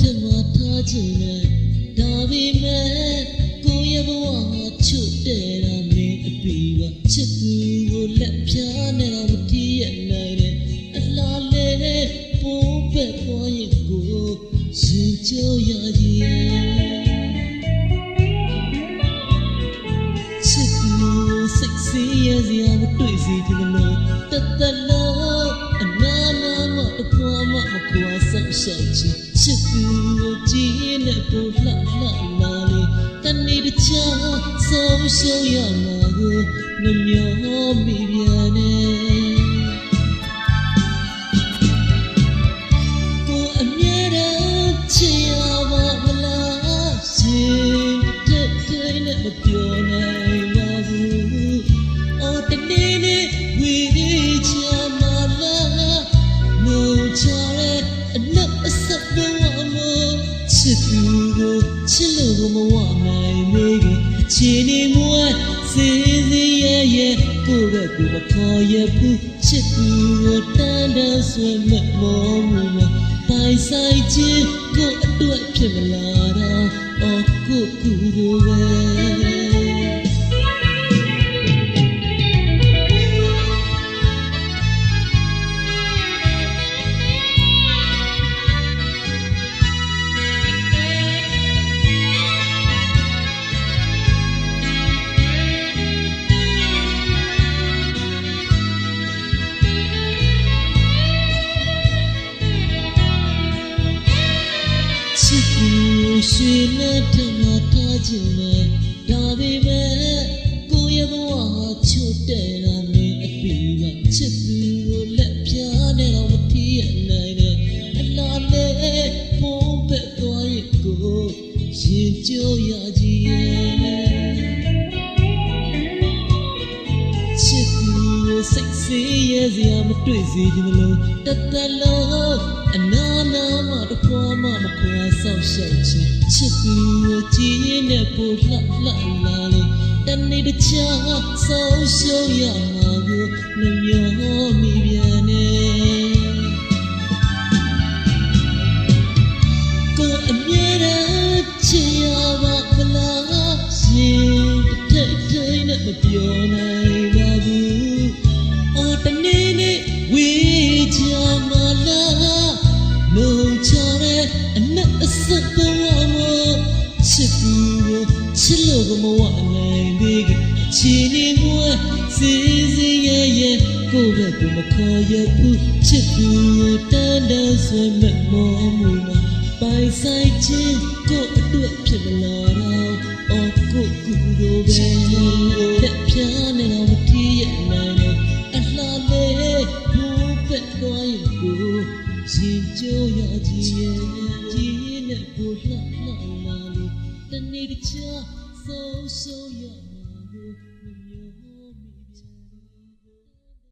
ထမထားခြင်းနဲ့ဒါပေမဲ့ကိုရဲ့ဘဝငါချွတ်တဲ့တာမင်းအပီပါချစ်သူကိုလက်ဖြားနဲ့တော့မတည်ရနိုင်တဲ့အလားလဲပိုးပဲ့ပေါ်ရင်ကိုစင်ကြောရည်ချစ်သူစိတ်စီးရစရာမတွေ့စီချင် ဆောက်ရှောက်ချင်ချစ်သူကိုကြည်နဲ့ကိုလှလှလာလေတနေ့တခြားဆုံးရှုံးရမှာကိုနှမျောမိပြန်နေကိုအမြဲတမ်းချစ်ရပါမလားရှင်တဲ့တဲ့နဲ့မပြော ခင်ချီနေမွဲစေးစေးရဲရဲကိုယ့်ဘက်ကိုမခေါ်ရဘူးချစ်သူကိုတန်တန်ဆွေမဲ့မောမှုမပိုင်ဆိုင်ခြင်းကိုအတွက်ဖြစ်မလာတော့အော်ကိုကူကိုပဲ ရွှေနဲ့တငါထားခြင်းနဲ့ဒါပေမဲ့ကိုယ့်ရဲ့ဘဝဟာချွတ်တဲ့နာမည်အပီကချစ်သူကိုလက်ပြားနဲ့တော့မထီးရနိုင်တဲ့အလားလေးပုံပဲသွားရကိုရင်ကြိုးရကြီးရဲ့ချစ်သူကိုစိတ်ဆေးရဲစရာမတွေ့စေချင်လို့တသက်လုံးအနာနာမ တစ်ခွာမှမခွာဆောက်ရှောက်ချင်ချစ်သူကိုကြည်ရင်နဲ့ပိုလှလှလာလေတနေ့တခြားဆုံးရှုံးရမှာကိုနှမျောမိ အနက်အဆက်ဘဝမချစ်သူကိုချစ်လို့ကမဝနိုင်သေးကချီနေမွဲစီစီရဲရဲကိုယ့်ဘက်ကမခေါ်ရဘူးချစ်သူကိုတန်တန်ဆွေမဲ့မောမှုမှာပိုင်ဆိုင်ခြင်းကိုအတွက်ဖြစ်မလာတော့အော်ကိုကူလိုပဲလက်ပြားနဲ့တော့မထီးရနိုင်နဲ့အလှလေးဘူးပဲသွားရင်ကိုရင်ကြိုးရကြီးရဲ့ ကြီးနဲ့ကိုလှလှလာလို့တနေ့တခြားဆုံးရှုံးရမှာကို